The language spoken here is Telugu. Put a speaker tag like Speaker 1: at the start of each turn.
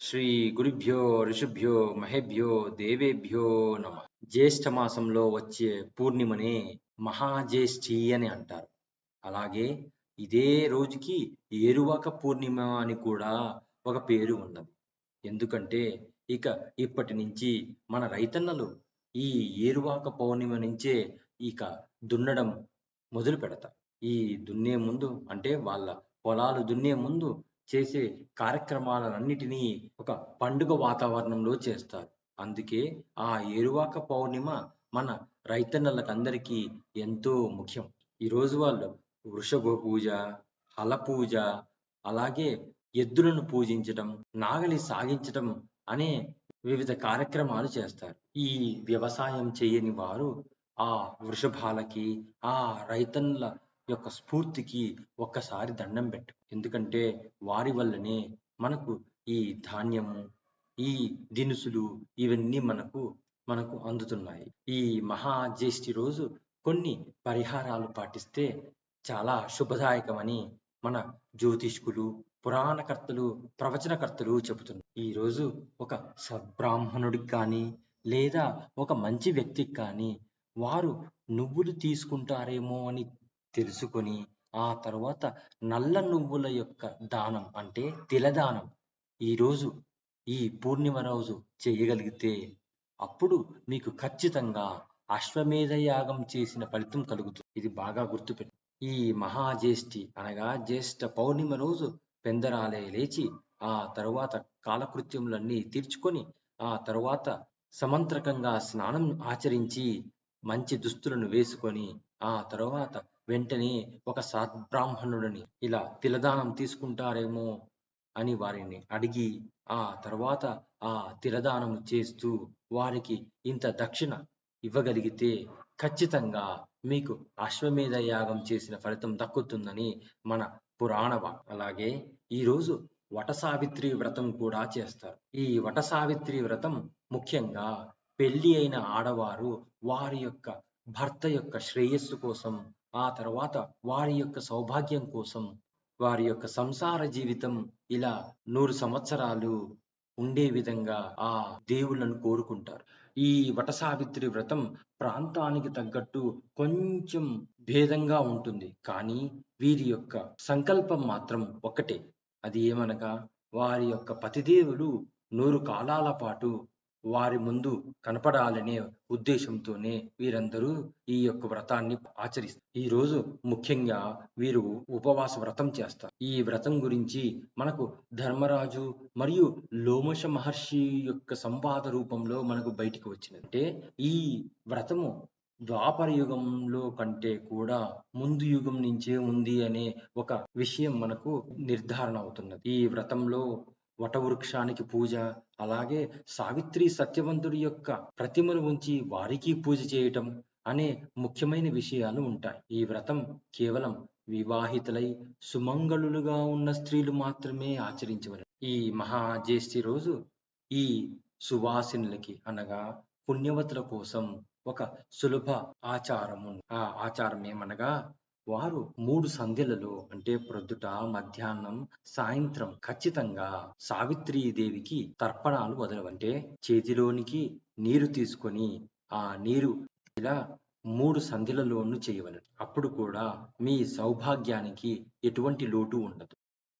Speaker 1: శ్రీ గురుభ్యో ఋషుభ్యో మహేభ్యో దేవేభ్యో నమ. జ్యేష్ఠ మాసంలో వచ్చే పూర్ణిమనే మహాజ్యేష్ఠి అని అంటారు. అలాగే ఇదే రోజుకి ఏరువాక పూర్ణిమ అని కూడా ఒక పేరు ఉన్నది. ఎందుకంటే ఇక ఇప్పటి నుంచి మన రైతన్నలు ఈ ఏరువాక పౌర్ణిమ నుంచే ఇక దున్నడం మొదలు పెడతారు ఈ దున్నే ముందు అంటే వాళ్ళ పొలాలు దున్నే ముందు చేసే కార్యక్రమాలన్నిటినీ ఒక పండుగ వాతావరణంలో చేస్తారు. అందుకే ఆ ఏరువాక పౌర్ణిమ మన రైతన్నలకందరికీ ఎంతో ముఖ్యం. ఈరోజు వాళ్ళు వృషభ పూజ హల పూజ అలాగే ఎద్దులను పూజించడం నాగలి సాగించడం అనే వివిధ కార్యక్రమాలు చేస్తారు. ఈ వ్యవసాయం చేయని వారు ఆ వృషభాలకి ఆ రైతన్ల యొక్క స్ఫూర్తికి ఒక్కసారి దండం పెట్టు. ఎందుకంటే వారి వల్లనే మనకు ఈ ధాన్యము ఈ దినుసులు ఇవన్నీ మనకు మనకు అందుతున్నాయి. ఈ మహాజ్యేష్ఠి రోజు కొన్ని పరిహారాలు పాటిస్తే చాలా శుభదాయకమని మన జ్యోతిష్కులు పురాణకర్తలు ప్రవచనకర్తలు చెబుతున్నారు. ఈ రోజు ఒక సద్బ్రాహ్మణుడికి కానీ లేదా ఒక మంచి వ్యక్తికి కానీ వారు నువ్వులు తీసుకుంటారేమో అని తెలుసుకొని ఆ తర్వాత నల్ల నువ్వుల యొక్క దానం అంటే తిలదానం. ఈరోజు ఈ పూర్ణిమ రోజు చేయగలిగితే అప్పుడు మీకు ఖచ్చితంగా అశ్వమేధ యాగం చేసిన ఫలితం కలుగుతుంది. ఇది బాగా గుర్తుపెట్టు. ఈ మహాజ్యేష్ఠి అనగా జ్యేష్ఠ పౌర్ణిమ రోజు పెందరాలే లేచి ఆ తరువాత కాలకృత్యములన్నీ తీర్చుకొని ఆ తరువాత సమంత్రకంగా స్నానం ఆచరించి మంచి దుస్తులను వేసుకొని ఆ తరువాత వెంటనే ఒక సద్బ్రాహ్మణుడిని ఇలా తిలదానం తీసుకుంటారేమో అని వారిని అడిగి ఆ తర్వాత ఆ తిలదానం చేస్తూ వారికి ఇంత దక్షిణ ఇవ్వగలిగితే ఖచ్చితంగా మీకు అశ్వమేధ యాగం చేసిన ఫలితం దక్కుతుందని మన పురాణవ. అలాగే ఈరోజు వట సావిత్రి వ్రతం కూడా చేస్తారు. ఈ వట సావిత్రి వ్రతం ముఖ్యంగా పెళ్ళి అయిన ఆడవారు వారి యొక్క భర్త యొక్క శ్రేయస్సు కోసం ఆ తర్వాత వారి యొక్క సౌభాగ్యం కోసం వారి యొక్క సంసార జీవితం ఇలా నూరు సంవత్సరాలు ఉండే విధంగా ఆ దేవుళ్ళను కోరుకుంటారు. ఈ వట సావిత్రి వ్రతం ప్రాంతానికి తగ్గట్టు కొంచెం భేదంగా ఉంటుంది. కానీ వీరి యొక్క సంకల్పం మాత్రం ఒకటే అది ఏమనగా వారి యొక్క పతిదేవులు నూరు కాలాల పాటు వారి ముందు కనపడాలనే ఉద్దేశంతోనే వీరందరూ ఈ యొక్క వ్రతాన్ని ఆచరిస్తారు. ఈ రోజు ముఖ్యంగా వీరు ఉపవాస వ్రతం చేస్తారు. ఈ వ్రతం గురించి మనకు ధర్మరాజు మరియు లోమశ మహర్షి యొక్క సంవాద రూపంలో మనకు బయటికి వచ్చినట్టే ఈ వ్రతము ద్వాపర యుగంలో కంటే కూడా ముందు యుగం నుంచే ఉంది అనే ఒక విషయం మనకు నిర్ధారణ అవుతున్నది. ఈ వ్రతంలో వటవృక్షానికి పూజ అలాగే సావిత్రి సత్యవంతుడి యొక్క ప్రతిమను ఉంచి వారికి పూజ చేయటం అనే ముఖ్యమైన విషయాలు ఉంటాయి. ఈ వ్రతం కేవలం వివాహితులై సుమంగళులుగా ఉన్న స్త్రీలు మాత్రమే ఆచరించవలెను. ఈ మహాజ్యేష్ఠి రోజు ఈ సువాసినులకి అనగా పుణ్యవతుల కోసం ఒక సులభ ఆచారము. ఆ ఆచారం ఏమనగా వారు మూడు సంధ్యలలో అంటే ప్రొద్దుట మధ్యాహ్నం సాయంత్రం ఖచ్చితంగా సావిత్రి దేవికి తర్పణాలు వదలవంటే చేతిలోనికి నీరు తీసుకొని ఆ నీరు ఇలా మూడు సంధ్యలలోనూ చేయవలెను. అప్పుడు కూడా మీ సౌభాగ్యానికి ఎటువంటి లోటు ఉండదు.